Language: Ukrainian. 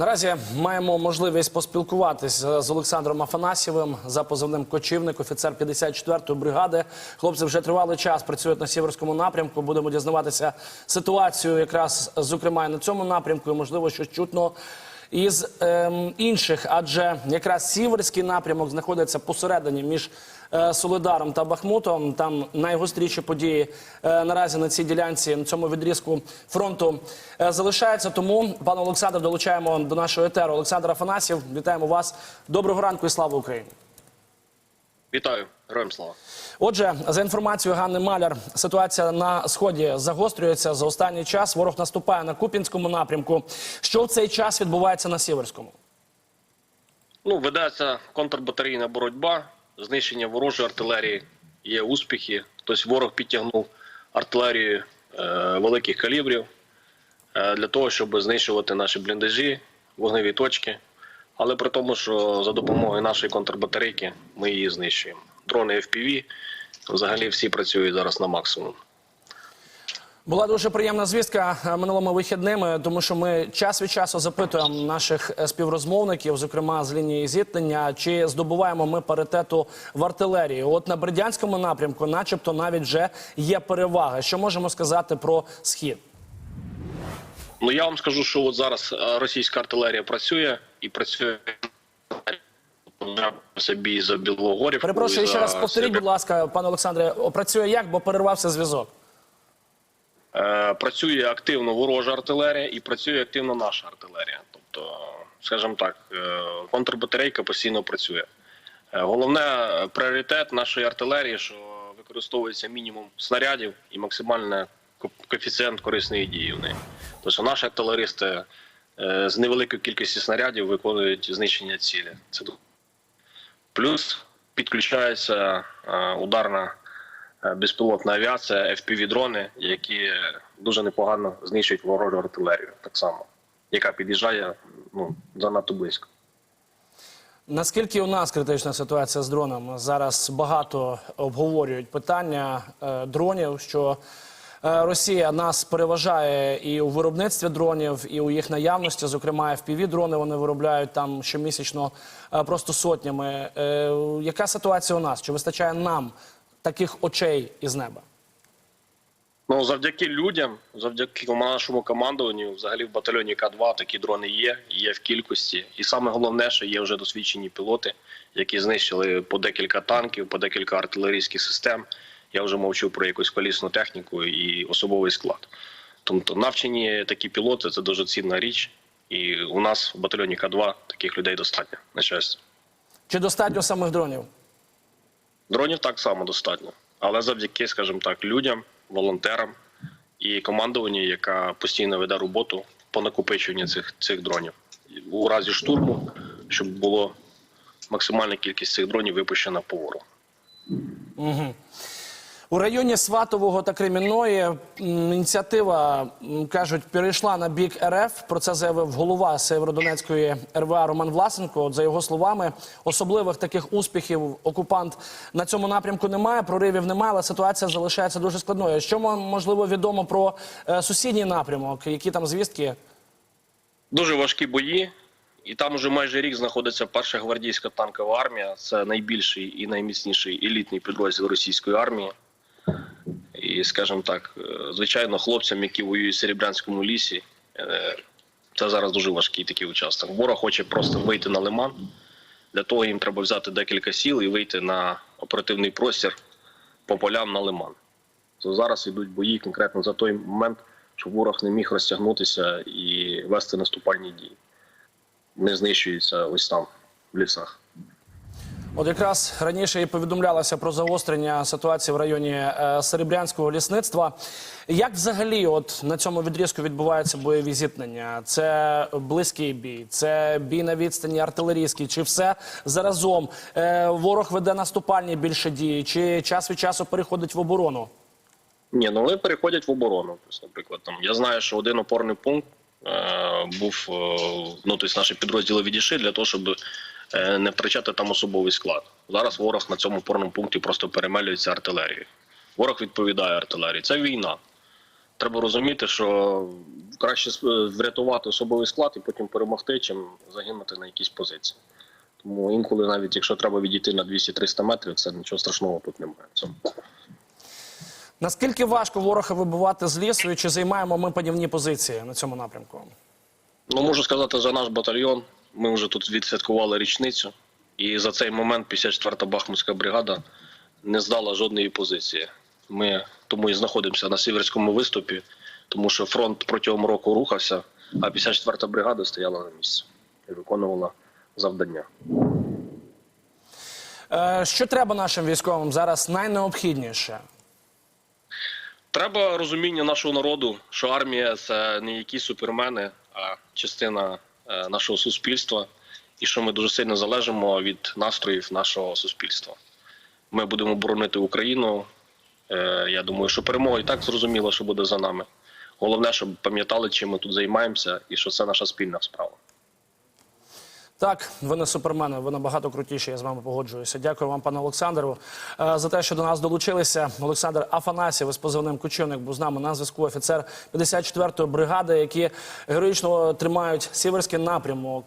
Наразі маємо можливість поспілкуватися з Олександром Афанасьєвим за позивним кочівник, офіцер 54-ї бригади. Хлопці вже тривалий час працюють на сіверському напрямку. Будемо дізнаватися ситуацію, якраз зокрема і на цьому напрямку. і, Можливо, щось чутно із ем, інших, адже якраз сіверський напрямок знаходиться посередині між е, Солидаром та Бахмутом. Там найгостріші події е, наразі на цій ділянці, на цьому відрізку фронту е, залишаються. Тому, пане Олександр, долучаємо до нашого етеру. Олександр Афанасьєв, вітаємо вас. Доброго ранку і слава Україні. Вітаю, героям слава. Отже, за інформацією Ганни Маляр, ситуація на сході загострюється за останній час. Ворог наступає на Куп'янському напрямку. Що в цей час відбувається на Сіверському? Ну, ведеться контрбатарейна боротьба, знищення ворожої артилерії. Є успіхи. Тобто ворог підтягнув артилерію е, великих калібрів е, для того, щоб знищувати наші бліндажі, вогневі точки. Але при тому, що за допомогою нашої контрбатарейки ми її знищуємо. Дрони FPV, взагалі всі працюють зараз на максимум. Була дуже приємна звістка е, минулими вихідними, тому що ми час від часу запитуємо наших е, співрозмовників, зокрема з лінії зіткнення, чи здобуваємо ми паритету в артилерії. От на Бердянському напрямку, начебто, навіть вже є перевага. Що можемо сказати про схід? Ну я вам скажу, що от зараз е, російська артилерія працює і працює собі за Білогорівку. Перепрошую ще раз. Повторіть, будь ласка, пане Олександре, працює як, бо перервався зв'язок. Е, Працює активно ворожа артилерія і працює активно наша артилерія. Тобто, скажімо так, е, контрбатарейка постійно працює. Е, Головне пріоритет нашої артилерії, що використовується мінімум снарядів і максимальний коефіцієнт корисної дії в неї. Тобто наші артилеристи з невеликою кількістю снарядів виконують знищення цілі. Це плюс підключається ударна безпілотна авіація, FPV-дрони, які дуже непогано знищують ворожу артилерію, так само, яка під'їжджає ну, занадто близько. Наскільки у нас критична ситуація з дронами? Зараз багато обговорюють питання е, дронів, що е, Росія нас переважає і у виробництві дронів, і у їх наявності. Зокрема, fpv дрони вони виробляють там щомісячно е, просто сотнями. Е, яка ситуація у нас? Чи вистачає нам таких очей із неба? Ну, завдяки людям, завдяки нашому командуванню, взагалі в батальйоні К-2 такі дрони є, є в кількості. І саме головне, що є вже досвідчені пілоти, які знищили по декілька танків, по декілька артилерійських систем. Я вже мовчу про якусь колісну техніку і особовий склад. Тобто навчені такі пілоти це дуже цінна річ. І у нас в батальйоні К-2 таких людей достатньо, на щастя. Чи достатньо самих дронів? Дронів так само достатньо, але завдяки, скажімо так, людям, волонтерам і командуванню, яка постійно веде роботу по накопиченню цих, цих дронів. У разі штурму, щоб було максимальна кількість цих дронів випущена по ворогу. У районі Сватового та Кремінної ініціатива кажуть перейшла на бік РФ. Про це заявив голова Северодонецької РВА Роман Власенко. От за його словами, особливих таких успіхів окупант на цьому напрямку немає. Проривів немає, але ситуація залишається дуже складною. Що можливо відомо про е, сусідній напрямок? Які там звістки? Дуже важкі бої, і там уже майже рік знаходиться перша гвардійська танкова армія. Це найбільший і найміцніший елітний підрозділ російської армії. І, скажімо так, е, звичайно, хлопцям, які воюють в Серебрянському лісі, е, це зараз дуже важкий такий участок. Ворог хоче просто вийти на лиман. Для того їм треба взяти декілька сіл і вийти на оперативний простір по полям на лиман. То зараз йдуть бої конкретно за той момент, щоб ворог не міг розтягнутися і вести наступальні дії. Не знищуються ось там, в лісах. От якраз раніше і повідомлялося про загострення ситуації в районі е, Серебрянського лісництва. Як взагалі, от на цьому відрізку відбуваються бойові зіткнення? Це близький бій, це бій на відстані артилерійський, чи все заразом? Е, ворог веде наступальні більше дії, чи час від часу переходить в оборону? Ні, ну вони переходять в оборону. Наприклад, там я знаю, що один опорний пункт е, був, е, ну тобто наші підрозділи відійшли для того, щоб не втрачати там особовий склад. Зараз ворог на цьому опорному пункті просто перемелюється артилерією. Ворог відповідає артилерії. Це війна. треба розуміти, що краще врятувати особовий склад і потім перемогти, чим загинути на якійсь позиції. Тому інколи, навіть якщо треба відійти на 200-300 метрів, це нічого страшного тут немає. Наскільки важко ворога вибивати з лісу, і чи займаємо ми панівні позиції на цьому напрямку? Ну, можу сказати за наш батальйон. Ми вже тут відсвяткували річницю, і за цей момент 54-та Бахмутська бригада не здала жодної позиції. Ми тому і знаходимося на сіверському виступі, тому що фронт протягом року рухався, а 54-та бригада стояла на місці і виконувала завдання. Е, що треба нашим військовим зараз найнеобхідніше? Треба розуміння нашого народу, що армія це не якісь супермени, а частина нашого суспільства, і що ми дуже сильно залежимо від настроїв нашого суспільства. Ми будемо боронити Україну. Е, Я думаю, що перемога і так зрозуміло, що буде за нами. Головне, щоб пам'ятали, чим ми тут займаємося, і що це наша спільна справа. Так, ви не супермени, ви набагато крутіші. Я з вами погоджуюся. Дякую вам, пане Олександру, е, за те, що до нас долучилися. Олександр Афанасів із позивним Кучівник був з нами на зв'язку. Офіцер 54-ї бригади, які героїчно тримають сіверський напрямок.